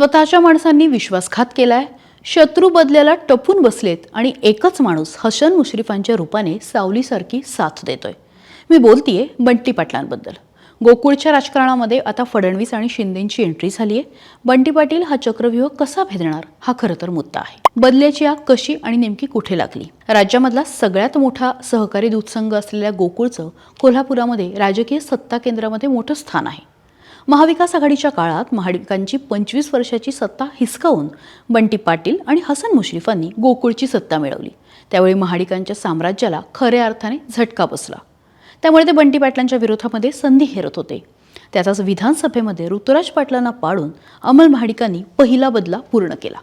स्वतःच्या माणसांनी विश्वासघात केलाय. शत्रू बदल्याला टपून बसलेत आणि एकच माणूस हसन मुश्रीफांच्या रूपाने सावलीसारखी साथ देतोय. मी बोलतीये बंटी पाटलांबद्दल. गोकुळच्या राजकारणामध्ये आता फडणवीस आणि शिंदेंची एंट्री झाली आहे बंटी पाटील हा चक्रव्यूह कसा भेदणार हा खरं तर मुद्दा आहे. बदल्याची आग कशी आणि नेमकी कुठे लागली? राज्यामधला सगळ्यात मोठा सहकारी दूधसंघ असलेल्या गोकुळचं कोल्हापुरामध्ये राजकीय सत्ता केंद्रामध्ये मोठं स्थान आहे. महाविकास आघाडीच्या काळात महाविकांची पंचवीस वर्षाची सत्ता हिसकावून बंटी पाटील आणि हसन मुश्रीफांनी गोकुळची सत्ता मिळवली. त्यावेळी महाडिकांच्या साम्राज्याला खऱ्या अर्थाने झटका बसला. त्यामुळे ते बंटी पाटलांच्या विरोधामध्ये संधी हेरत होते. त्याचाच विधानसभेमध्ये ऋतुराज पाटलांना पाडून अमल महाडिकांनी पहिला बदला पूर्ण केला.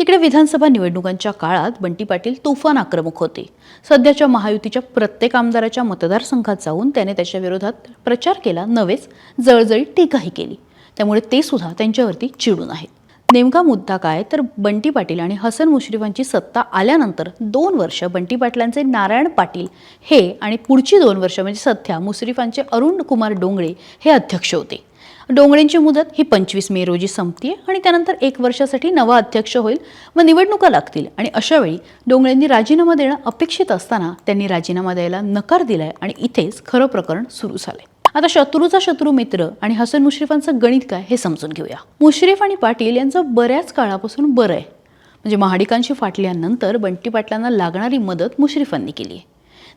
तिकडे विधानसभा निवडणुकांच्या काळात बंटी पाटील तुफान आक्रमक होते. सध्याच्या महायुतीच्या प्रत्येक आमदाराच्या मतदारसंघात जाऊन त्याने त्याच्या विरोधात प्रचार केला नव्हेच जळजळी टीकाही केली. त्यामुळे ते सुद्धा त्यांच्यावरती चिडून आहेत. नेमका मुद्दा काय? तर बंटी पाटील आणि हसन मुश्रीफांची सत्ता आल्यानंतर दोन वर्ष बंटी पाटलांचे नारायण पाटील हे आणि पुढची दोन वर्ष म्हणजे सध्या मुश्रीफांचे अरुण कुमार डोंगळे हे अध्यक्ष होते. डोंगळेंची मुदत ही पंचवीस मे रोजी संपते आणि त्यानंतर एक वर्षासाठी नवा अध्यक्ष होईल व निवडणुका लागतील. आणि अशावेळी डोंगळेंनी राजीनामा देणं अपेक्षित असताना त्यांनी राजीनामा द्यायला नकार दिलाय आणि इथेच खरं प्रकरण सुरू झालंय. आता शत्रूचा शत्रू मित्र आणि हसन मुश्रीफांचं गणित काय हे समजून घेऊया. मुश्रीफ आणि पाटील यांचं बऱ्याच काळापासून बरं आहे. म्हणजे महाडिकांशी फाटल्यानंतर बंटी पाटलांना लागणारी मदत मुश्रीफांनी केली आहे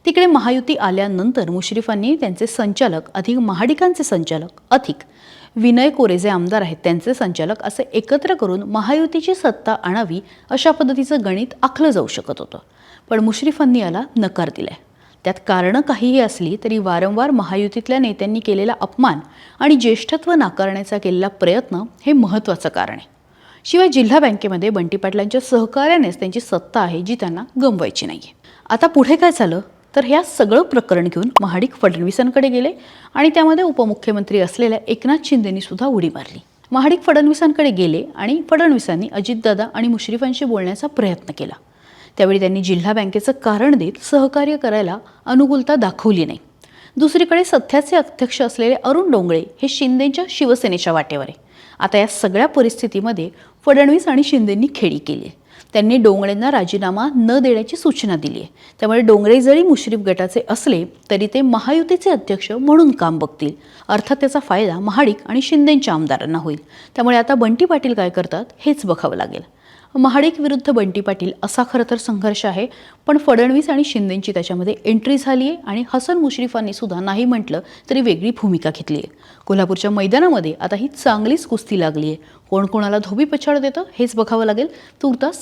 तिकडे महायुती आल्यानंतर मुश्रीफांनी त्यांचे संचालक अधिक महाडिकांचे संचालक अधिक विनय कोरे जे आमदार आहेत त्यांचे संचालक असे एकत्र करून महायुतीची सत्ता आणावी अशा पद्धतीचं गणित आखलं जाऊ शकत होतं. पण मुश्रीफांनी याला नकार दिलाय. त्यात कारणं काहीही असली तरी वारंवार महायुतीतल्या नेत्यांनी केलेला अपमान आणि ज्येष्ठत्व नाकारण्याचा केलेला प्रयत्न हे महत्त्वाचं कारण आहे. शिवाय जिल्हा बँकेमध्ये बंटी पाटलांच्या सहकार्यानेच त्यांची सत्ता आहे जी त्यांना गमवायची नाही आता पुढे काय झालं? तर ह्या सगळं प्रकरण घेऊन महाडिक फडणवीसांकडे गेले आणि त्यामध्ये उपमुख्यमंत्री असलेल्या एकनाथ शिंदेनी सुद्धा उडी मारली. महाडिक फडणवीसांकडे गेले आणि फडणवीसांनी अजितदादा आणि मुश्रीफांशी बोलण्याचा प्रयत्न केला. त्यावेळी त्यांनी जिल्हा बँकेचं कारण देत सहकार्य करायला अनुकूलता दाखवली नाही. दुसरीकडे सध्याचे अध्यक्ष असलेले अरुण डोंगळे हे शिंदेच्या शिवसेनेच्या वाटेवर आहे. आता या सगळ्या परिस्थितीमध्ये फडणवीस आणि शिंदेंनी खेळी केली आहे. त्यांनी डोंगळेंना राजीनामा न देण्याची सूचना दिली आहे. त्यामुळे डोंगरे जरी मुश्रीफ गटाचे असले तरी ते महायुतीचे अध्यक्ष म्हणून काम बघतील. अर्थात त्याचा फायदा महाडिक आणि शिंदेंच्या आमदारांना होईल. त्यामुळे आता बंटी पाटील काय करतात हेच बघावं लागेल. महाडिक विरुद्ध बंटी पाटील असा खरं तर संघर्ष आहे पण फडणवीस आणि शिंदेची त्याच्यामध्ये एंट्री झाली आहे आणि हसन मुश्रीफांनी सुद्धा नाही म्हटलं तरी वेगळी भूमिका घेतली आहे. कोल्हापूरच्या मैदानामध्ये आता ही चांगलीच कुस्ती लागली आहे. कोण कोणाला धोबी पछाड देतं हेच बघावं लागेल. तुर्तास